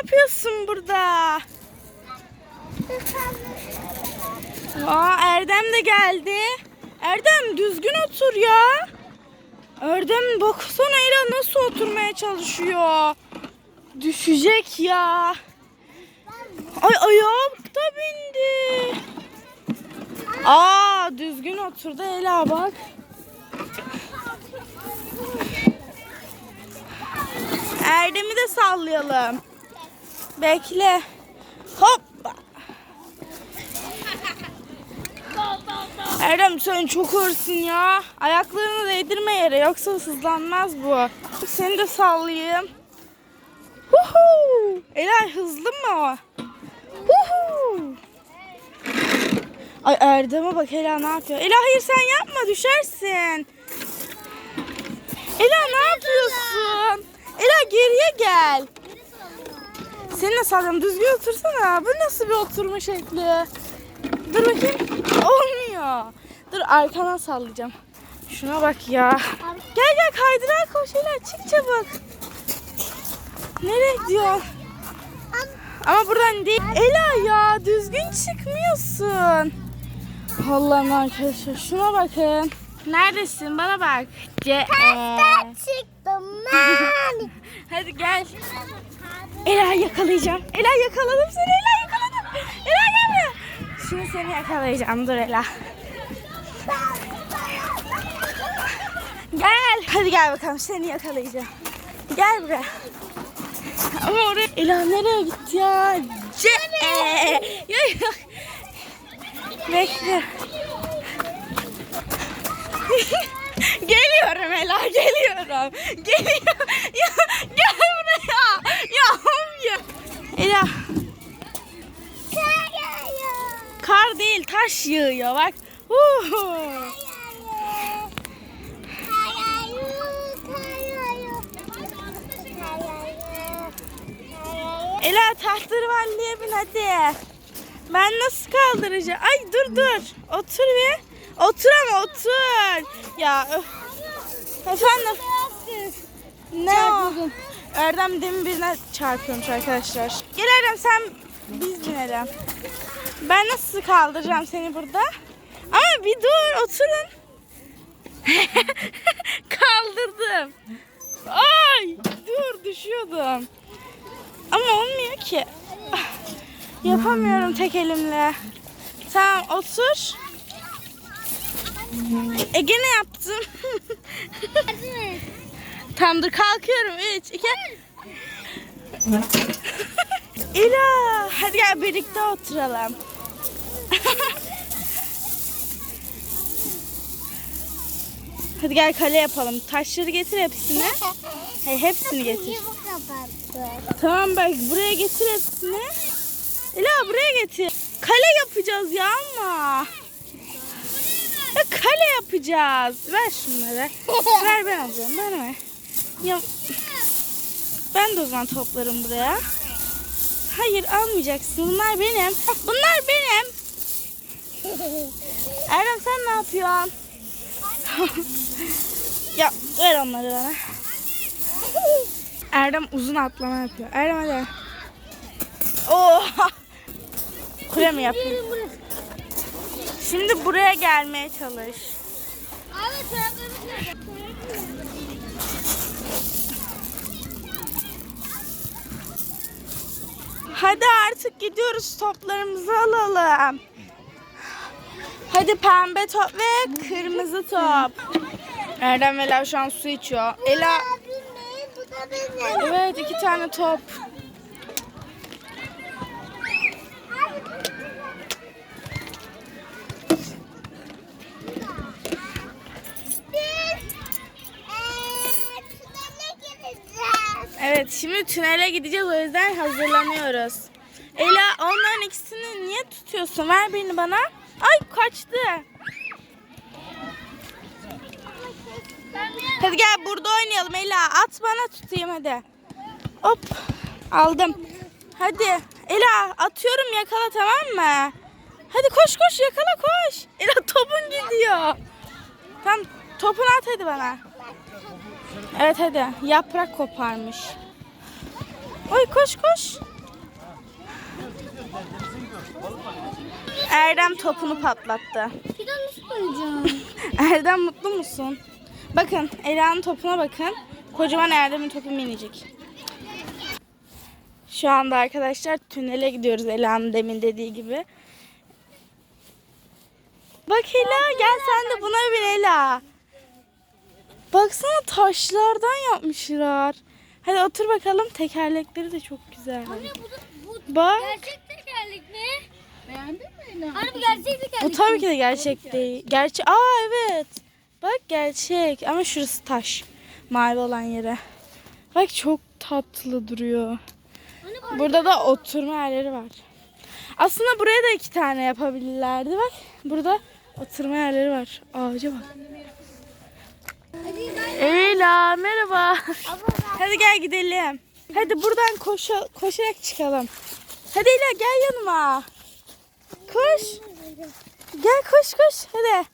yapıyorsun burada? Aa Erdem de geldi. Erdem düzgün otur ya. Erdem baksana Ela nasıl oturmaya çalışıyor. Düşecek ya. Ay ayağım da bindi. Aa düzgün oturdu Ela bak. Erdem'i de sallayalım. Bekle. Hoppa. Erdem sen çok hırsın ya. Ayaklarını değdirme yere yoksa hızlanmaz bu. Seni de sallayayım. Huhu. Ela hızlı mı o? Huhu. Ay Erdem'e bak Ela ne yapıyor? Ela hayır sen yapma düşersin. Ela ne yapıyorsun? Ela geriye gel. Seni de sallayalım. Düzgün otursana. Bu nasıl bir oturma şekli? Dur bakayım. Olmuyor. Dur arkana sallayacağım. Şuna bak ya. Gel gel kaydırağa koş Ela çık çabuk. Nereye gidiyor? Ama buradan değil. Ela ya düzgün çıkmıyorsun. Allah'ım arkadaşlar şuna bakın. Neredesin? Bana bak. Ce çıktım ben. Hadi gel. Ela yakalayacağım. Ela yakaladım seni. Ela yakaladım. Ela gel buraya. Şimdi seni yakalayacağım. Dur Ela. Gel. Hadi gel bakalım seni yakalayacağım. Gel buraya. Ama oraya... Ela nereye gitti ya? Ya, ya. Bekle. geliyorum Ela geliyorum. Geliyorum. Ya, gel buraya. Ya ya. Ela kar değil taş yağıyor bak. Huhu. Ela tahterevalliye bin hadi. Ben nasıl kaldıracağım? Ay dur dur. Otur bir. Otur ama otur. Ya öf. Efendim. Ne o? Erdem demin birine çarpıyormuş arkadaşlar. Gel Erdem sen biz binelim. Ben nasıl kaldıracağım seni burada? Ama bir dur oturun. Kaldırdım. Ay dur düşüyordum. Ama olmuyor ki. Ah, Yapamıyorum tek elimle. Tamam otur. E gene yaptım. tamam dur kalkıyorum. 3, 2. İla hadi gel birlikte oturalım. hadi gel kale yapalım. Taşları getir hepsini. Hayır hepsini getir. Tamam bak buraya getir hepsini. Ela buraya getir. Kale yapacağız ya ama. Kale yapacağız. Ver şunları. ver ben alacağım. Ben ver. Ya ben de o zaman toplarım buraya. Hayır almayacaksın. Bunlar benim. Bunlar benim. Erdem sen ne yapıyorsun? ya ver onları bana. Erdem uzun atlama yapıyor. Erdem hadi. Oha. Kule mi yapayım? Şimdi buraya gelmeye çalış. Hadi artık gidiyoruz toplarımızı alalım. Hadi pembe top ve kırmızı top. Erdem Ela şu an su içiyor. Ela evet iki tane top. Biz eee tünele gireceğiz. Evet şimdi tünele gideceğiz o yüzden hazırlanıyoruz. Ela onların ikisini niye tutuyorsun? Ver birini bana. Ay kaçtı. Hadi gel burada oynayalım Ela. At bana tutayım hadi. Hop aldım. Hadi Ela atıyorum yakala tamam mı? Hadi koş koş yakala koş. Ela topun gidiyor. Tamam topunu at hadi bana. Evet hadi yaprak koparmış. Oy koş koş. Erdem topunu patlattı. Erdem mutlu musun? Bakın Ela'nın topuna bakın. Kocaman Erdem'in topu minicik. Şu anda arkadaşlar tünele gidiyoruz Ela'nın demin dediği gibi. Bak Ela gel sen de buna bin Ela. Baksana taşlardan yapmışlar. Hadi otur bakalım tekerlekleri de çok güzel. bu, bu Bak gerçek tekerlek mi? Beğendin mi? Hani bu gerçek tekerlek bu tabii ki de gerçek değil. Gerçek. Aa evet. Bak gerçek ama şurası taş. Mavi olan yere. Bak çok tatlı duruyor. Bu Burada da oturma yerleri var. Aslında buraya da iki tane yapabilirlerdi bak. Burada oturma yerleri var. Ağaca bak. Ela merhaba. Hadi gel gidelim. Hadi buradan koşa, koşarak çıkalım. Hadi Ela gel yanıma. Koş. Gel koş koş hadi.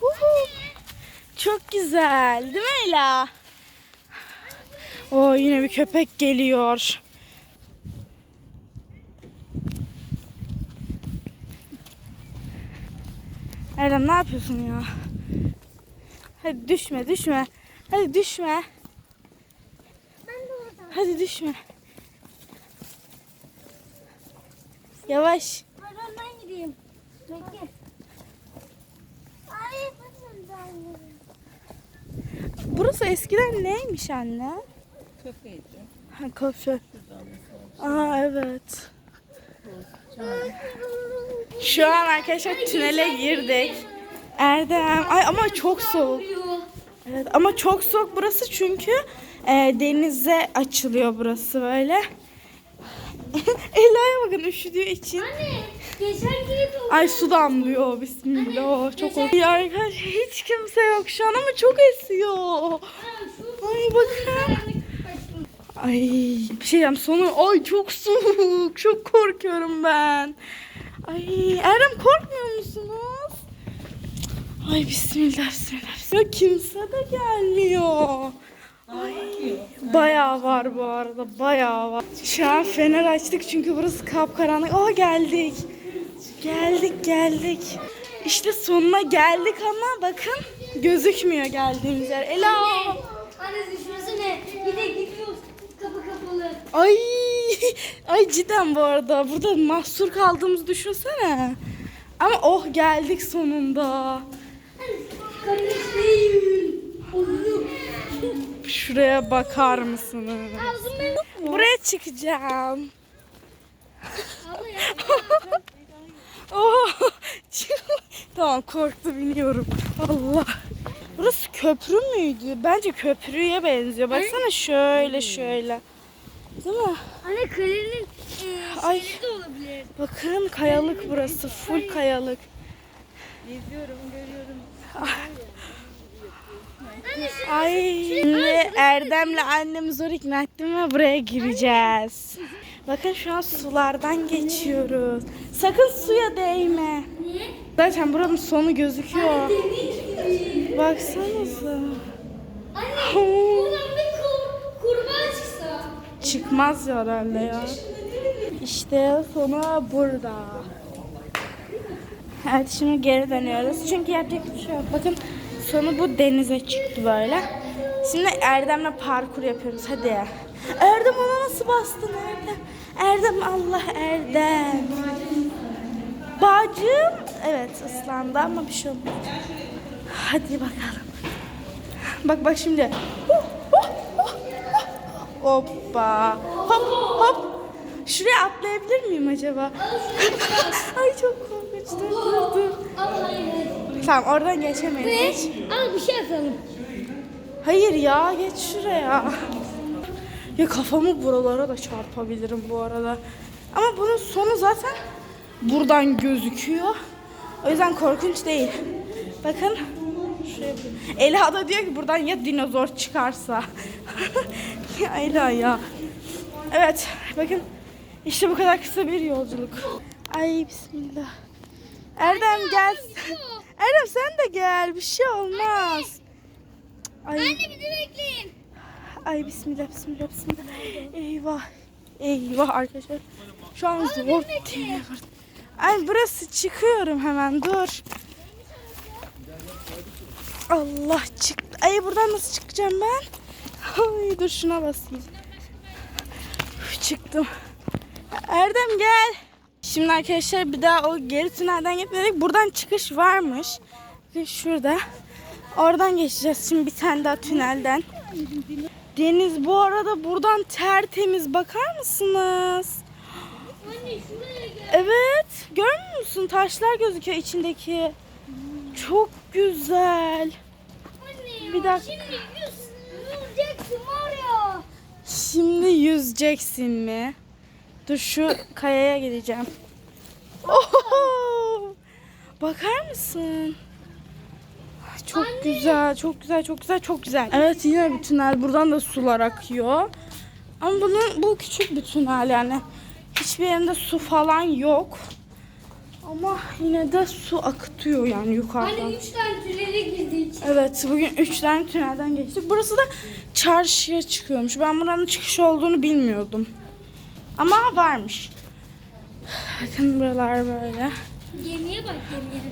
Huhu. Çok güzel değil mi Ela? Oo yine bir köpek geliyor. Erdem ne yapıyorsun ya? Hadi düşme düşme. Hadi düşme. ben. Hadi düşme. Yavaş. Ben önden gideyim. Bekle. Ay ben. Burası eskiden neymiş anne? Kafeydi. Ha kafe. Aa evet. Şu an arkadaşlar tünele girdik. Erdem. Ay ama çok soğuk. Evet ama çok soğuk burası çünkü e, denize açılıyor burası böyle. Ela'ya bakın üşüdüğü için. Anne geçen gibi. Ay su damlıyor bismillah. Çok korkuyorum. Ya arkadaşlar hiç kimse yok şu an ama çok esiyor. Ay bakın. Ay bir şey diyeceğim sonu ay çok soğuk. Çok korkuyorum ben. Ay Erdem korkmuyor musunuz? Ay bismillah bismillah. Ya kimse de gelmiyor. Ay bayağı var bu arada bayağı var. Şu an fener açtık çünkü burası kapkaranlık. Aa geldik. Geldik geldik. İşte sonuna geldik ama bakın gözükmüyor geldiğimiz yer. Ela. Anne şurası ne? Bir de gidiyoruz. Kapı kapalı. Ay, ay cidden bu arada burada mahsur kaldığımızı düşünsene. Ama oh geldik sonunda. Şuraya bakar mısınız? Buraya çıkacağım. Oh, tamam korktu biniyorum. Allah. Burası köprü müydü? Bence köprüye benziyor. Baksana şöyle şöyle. Değil mi? Anne kalenin e, Ay. de olabilir. Bakın kayalık burası. Full kayalık. Geziyorum, görüyorum. Ay. Erdem'le annemi zor ikna ettim ve buraya gireceğiz. Bakın şu an sulardan geçiyoruz. Sakın suya değme. niye? Zaten buranın sonu gözüküyor. Baksanıza. Çıkmaz ya herhalde ya. İşte sonu burada. Evet şimdi geri dönüyoruz. Çünkü yapacak bir şey yok. Bakın sonu bu denize çıktı böyle. Şimdi Erdem'le parkur yapıyoruz. Hadi. Erdem ona nasıl bastın Erdem? Erdem Allah Erdem. Bacım. Evet ıslandı ama bir şey olmadı. Hadi bakalım. Bak bak şimdi. Hoppa. Hop hop. Şuraya atlayabilir miyim acaba? Ay çok korkunç. Dur dur dur. Al hayır hayır. Tamam oradan geçemeyiz. Geç. Al bir şey atalım. Hayır ya geç şuraya. Ya kafamı buralara da çarpabilirim bu arada. Ama bunun sonu zaten buradan gözüküyor. O yüzden korkunç değil. Bakın. Şuraya Ela da diyor ki buradan ya dinozor çıkarsa. ya Ela ya. Evet bakın. İşte bu kadar kısa bir yolculuk. Ay bismillah. Erdem gel. Erdem sen de gel. Bir şey olmaz. Ay. Anne de bekleyin. Ay bismillah bismillah bismillah. Eyvah. Eyvah arkadaşlar. Şu an zor. Ay burası çıkıyorum hemen dur. Allah çıktı. Ay buradan nasıl çıkacağım ben? Ay dur şuna basayım. Çıktım. Erdem gel. Şimdi arkadaşlar bir daha o geri tünelden gitmedik. Buradan çıkış varmış. Şurada. Oradan geçeceğiz şimdi bir tane daha tünelden. Deniz bu arada buradan tertemiz bakar mısınız? Evet. Görmüyor musun? Taşlar gözüküyor içindeki. Çok güzel. Bir dakika. Şimdi yüz, yüzeceksin var ya. Şimdi yüzeceksin mi? Dur şu kayaya gideceğim. Oho! Bakar mısın? Çok güzel, çok güzel, çok güzel, çok güzel. Evet yine bir tünel. Buradan da sular akıyor. Ama bunun bu küçük bir tünel yani. Hiçbir yerinde su falan yok. Ama yine de su akıtıyor yani yukarıdan. Anne üç tane tünele girdik. Evet bugün üç tane tünelden geçtik. Burası da çarşıya çıkıyormuş. Ben buranın çıkış olduğunu bilmiyordum. Ama varmış. Bakın buralar böyle. Gemiye bak gemiye.